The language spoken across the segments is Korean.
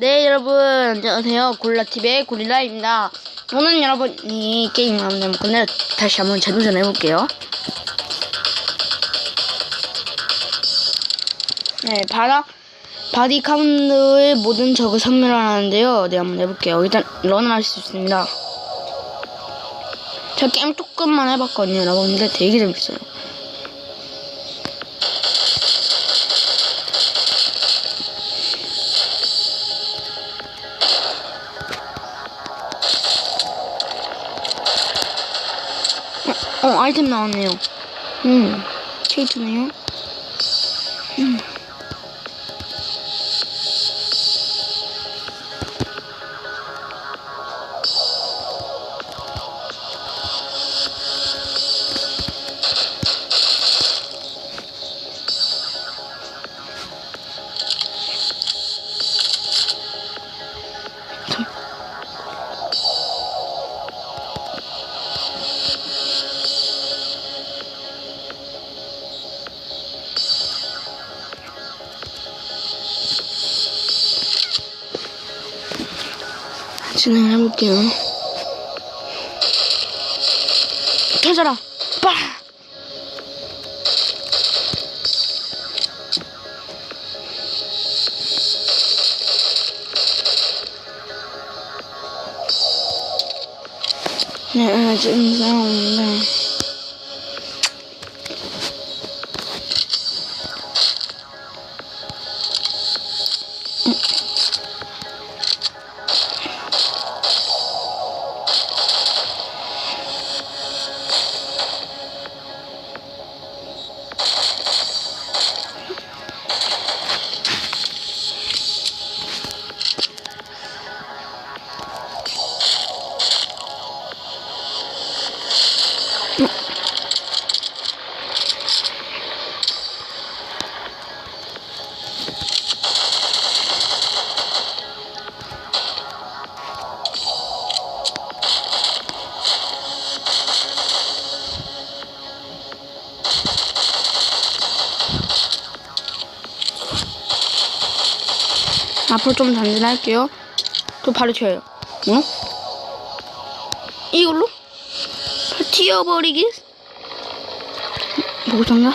네 여러분. 안녕하세요. 골라TV의 고릴라입니다. 오늘 여러분이 게임 하면 건데 다시 한번 재도전 해볼게요. 네 바다 바디 카운트의 모든 적을 섬멸하는데요. 네 한번 해볼게요. 일단 런을 할 수 있습니다. 제가 게임 조금만 해봤거든요 여러분. 근데 되게 재밌어요 어, 아이템 나왔네요. 음, 케이트네요. 음. 해볼게요. 터져라! 빠! 네, 지금 싸우는데. 앞으로 좀 단진할게요. 또 바로 튀어요. 어? 이걸로? 튀어버리기? 뭐고 장가?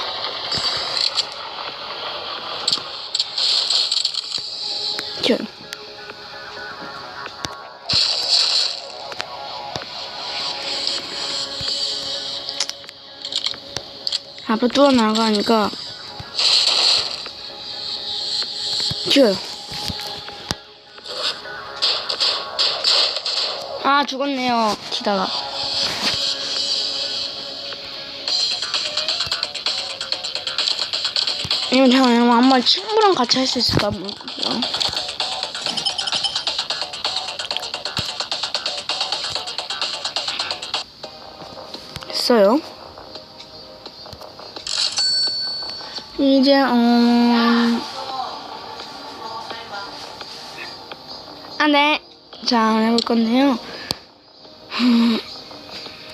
튀어요. 앞으로 뚫어 나가니까 튀어요. 아 죽었네요 튀다가 이건 제가 한번 친구랑 같이 할 수 있을까 한번 볼게요 했어요 이제 어... 아, 네. 자, 해볼 건데요. 음,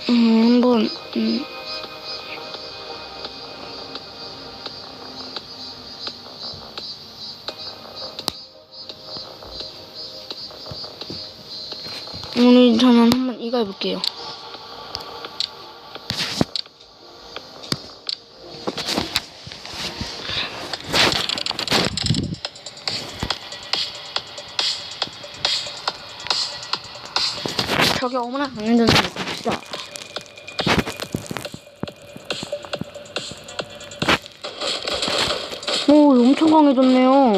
음, 한번, 음. 오늘 저는 한번 이거 해볼게요. 저기 어머나 강연전을 봅시다. 오, 엄청 강해졌네요.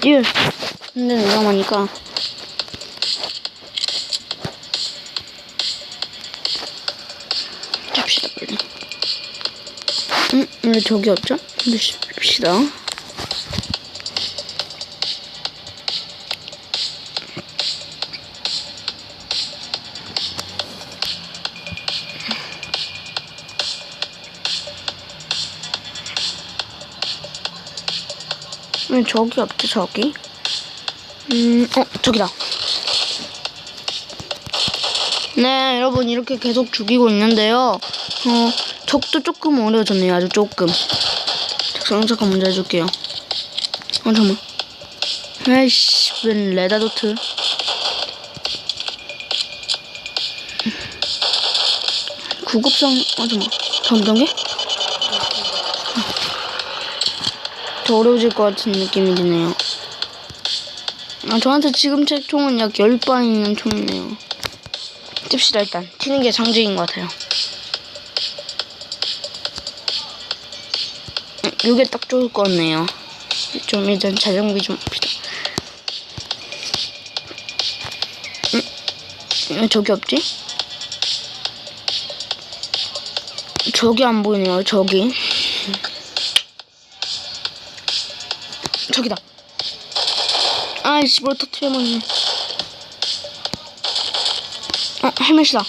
뛰어. 근데 위험하니까. 잡시다, 빨리. 응? 왜 저기 없죠? 봅시다. 왜 저기 없지, 저기? 음, 어, 저기다. 네, 여러분, 이렇게 계속 죽이고 있는데요. 어, 적도 조금 어려워졌네요. 아주 조금. 작성 잠깐 먼저 해줄게요. 어, 잠깐만. 아이씨, 웬 레다도트. 구급성, 어, 잠깐만. 전동계? 더 어려워질 것 같은 느낌이 드네요. 아, 저한테 지금 책 총은 약 10방 있는 총이네요. 찝시다, 일단. 튀는 게 상징인 것 같아요. 음, 요게 딱 좋을 것 같네요. 좀 일단 자정비 좀 합시다. 음, 왜 저기 없지? 저기 안 보이네요, 저기. 저기다. 아이씨, 뭘 터트려버리네. 어, 헬멧이다.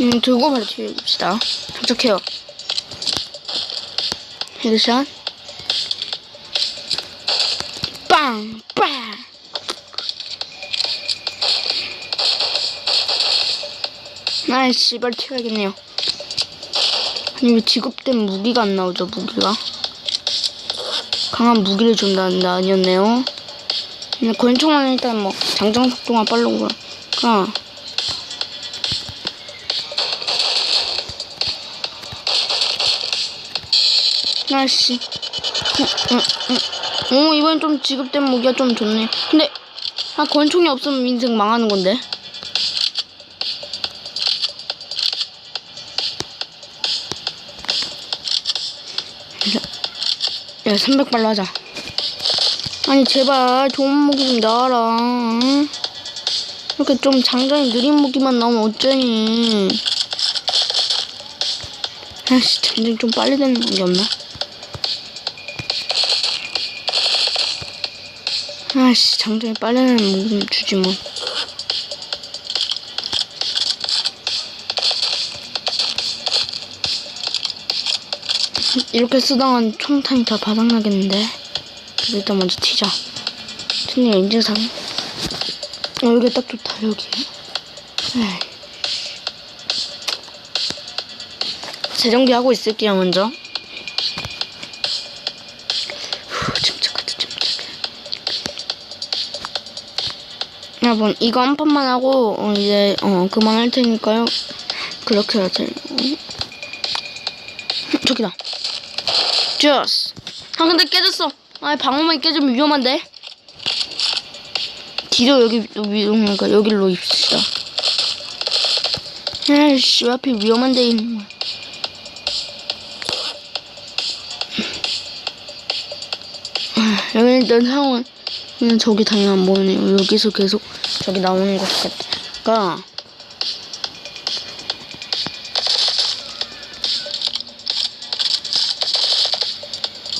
음, 들고 바로 뒤에 봅시다. 도착해요. 헤드샷. 아이, 씨발, 튀어야겠네요. 아니, 왜 지급된 무기가 안 나오죠, 무기가? 강한 무기를 준다는 데 아니었네요. 근데 권총은 일단 뭐, 장정 속도가 빠르고, 그러니까, 아씨. 응, 응, 응. 오, 이번엔 좀 지급된 무기가 좀 좋네. 근데, 아, 권총이 없으면 인생 망하는 건데. 야, 300발로 하자. 아니, 제발, 좋은 무기 좀 나와라. 응? 이렇게 좀 장전이 느린 무기만 나오면 어쩌니. 아씨, 장전이 좀 빨리 되는 게 없나? 아씨, 장전이 빨리 되는 무기 좀 주지 뭐. 이렇게 쓰다간 총탄이 다 바닥나겠는데. 일단 먼저 튀자. 튀는 인증상. 어, 여기 딱 좋다, 여기. 에이. 재정비 하고 있을게요, 먼저. 후, 침착하다, 침착해. 여러분, 이거 한 판만 하고, 어, 이제, 어, 그만할 테니까요. 그렇게 하세요. 저기다. 주스. 아, 근데 깨졌어. 아, 방어막이 깨지면 위험한데? 뒤로 여기 위험하니까 여기로 입시다. 아이씨, 왜 하필 위험한 데 있는 거야. 아, 여기 일단 상황은 저기 당연히 안 보이네요. 여기서 계속 저기 나오는 것 같으니까.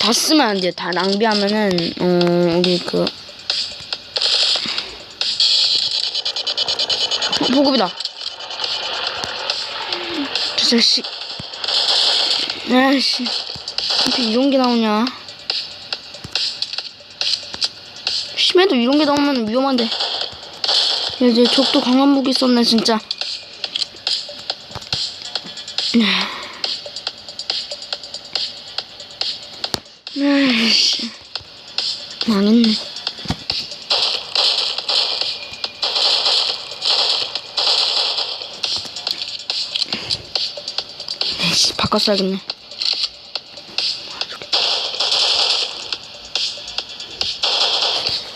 다 쓰면 안 돼요. 다 낭비하면은, 어, 우리 그. 어, 보급이다. 저 자식. 아이씨. 어떻게 이런 게 나오냐. 심해도 이런 게 나오면 위험한데. 야, 이제 적도 강한 무기 썼네, 진짜. 아이씨. 망했네. 에이씨, 바꿔 써야겠네.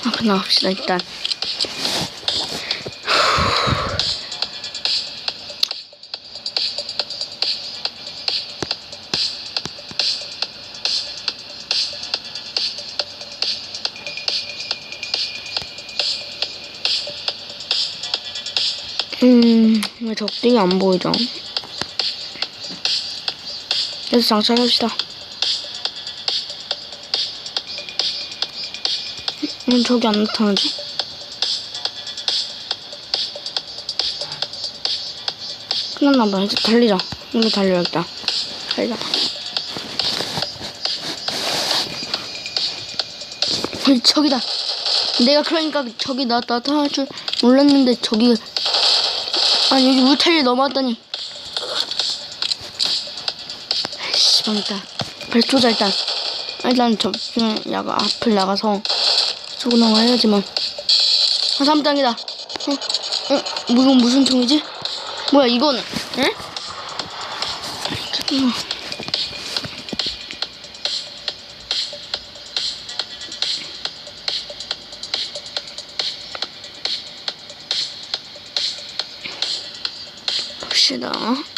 아, 그냥 나갑시다, 일단. 왜 적들이 안 보이죠? 그래서 장착합시다. 왜 저기 안 나타나지? 끝났나봐. 이제 달리자. 이거 달려야겠다. 달려. 어, 저기다. 내가 그러니까 저기 나 나타날 줄 몰랐는데 저기 아니 여기 울타리 넘어왔더니 씨 망했다. 쏘자 일단. 일단 저 그냥 야가 앞을 나가서 쏘고 나가야지만. 아 삼장이다. 어? 어? 뭐 이건 무슨 총이지? 뭐야 이거는? 에? 잠깐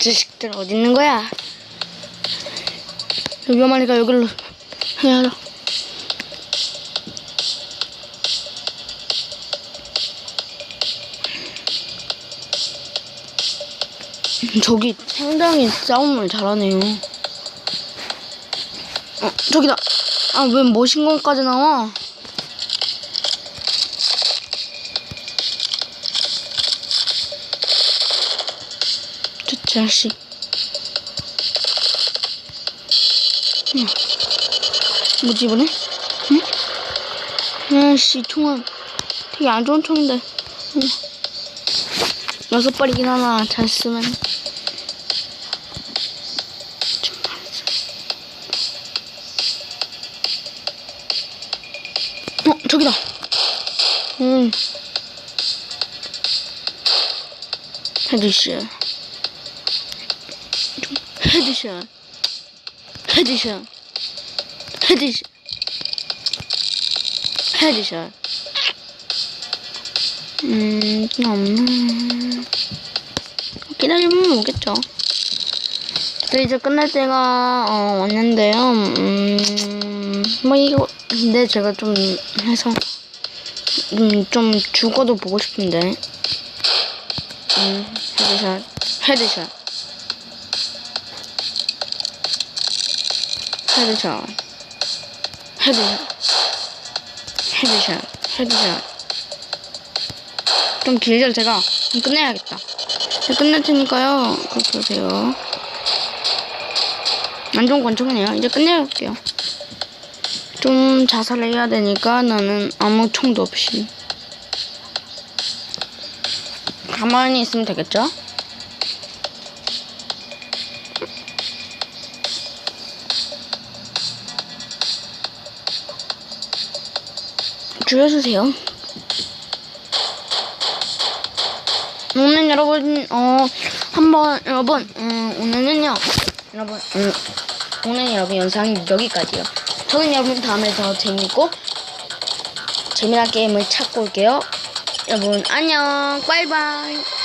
자식들 어디 있는 거야? 위험하니까 여기로 해야죠. 저기 상당히 싸움을 잘하네요. 어, 저기다. 아, 왜 머신건까지 나와? 자식. 응. 뭐지 이번에? 응? 아씨 총은 되게 안 좋은 총인데. 응. 여섯 발이긴 하나 잘 쓰면. 어 저기다. 응. 헤드샷. 헤드샷. 헤드샷. 헤드샷. 헤드샷. 음, 없네. 기다리면 오겠죠. 네, 이제 끝날 때가 어, 왔는데요. 음, 뭐 이거 근데 제가 좀 해서 음, 좀 죽어도 보고 싶은데. 음, 헤드샷, 헤드샷. 헤드샷, 헤드샷, 헤드샷, 헤드샷. 좀 길죠, 제가. 좀 끝내야겠다. 끝낼 테니까요. 그렇게 하세요. 안 좋은 권총이네요. 이제 끝내볼게요. 좀 자살을 해야 되니까 나는 아무 총도 없이. 가만히 있으면 되겠죠? 줄여주세요. 오늘 여러분, 어, 한번, 여러분, 음, 오늘은요, 여러분, 음, 오늘 여러분 영상이 여기까지요. 저는 여러분 다음에 더 재밌고, 재미난 게임을 찾고 올게요. 여러분, 안녕, 바이바이.